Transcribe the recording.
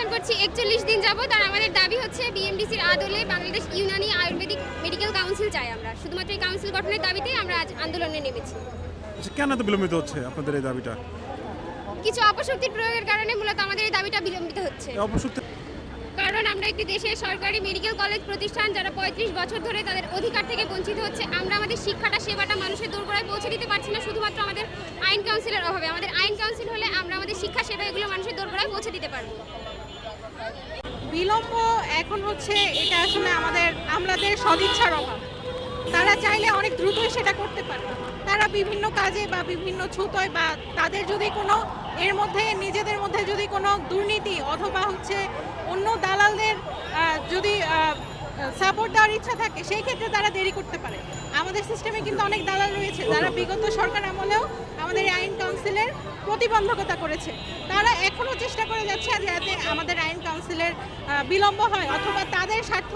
অবস্থান করছি একচল্লিশ দিন যাবত আর আমাদের দাবি হচ্ছে বিএমডিসির আদলে Bangladesh Unani ayurvedic medical council চাই আমরা। শুধুমাত্র এই কাউন্সিল গঠনের দাবিতেই আমরা আজ আন্দোলনে নেমেছি। আচ্ছা কেন এত বিলম্বিত হচ্ছে আপনাদের এই দাবিটা? কিছু অপশক্তির প্রয়োগের কারণে মূলত আমাদের এই দাবিটা বিলম্বিত হচ্ছে। অপশক্তি কারণ আমরা একটি দেশের সরকারি মেডিকেল কলেজ প্রতিষ্ঠান যারা পঁয়ত্রিশ বছর ধরে তাদের অধিকার থেকে বঞ্চিত হচ্ছে আমরা আমাদের শিক্ষাটা সেবাটা মানুষের দোরগোড়ায় পৌঁছে দিতে পারছি না শুধুমাত্র আমাদের আইন কাউন্সিলের অভাবে। আমাদের আইন কাউন্সিল হলে আমরা আমাদের শিক্ষা সেবা এগুলো মানুষের দোরগোড়ায় পৌঁছে দিতে পারব। বিলম্ব এখন হচ্ছে এটা আসলে আমাদের আমলাদের সদিচ্ছার অভাব। তারা চাইলে অনেক দ্রুতই সেটা করতে পারে। তারা বিভিন্ন কাজে বা বিভিন্ন ছুতোয় বা তাদের যদি কোনো এর মধ্যে নিজেদের মধ্যে যদি কোনো দুর্নীতি অথবা হচ্ছে অন্য দালালদের যদি সাপোর্ট দেওয়ার ইচ্ছা থাকে সেই ক্ষেত্রে তারা দেরি করতে পারে। আমাদের সিস্টেমে কিন্তু অনেক দালাল রয়েছে। যারা বিগত সরকার আমলেও আমাদের আইন কাউন্সিলের প্রতিবন্ধকতা করেছে। তারা এখনও চেষ্টা করে যাচ্ছে যাতে আমাদের আইন কাউন্সিলের বিলম্ব হয় অথবা তাদের স্বার্থ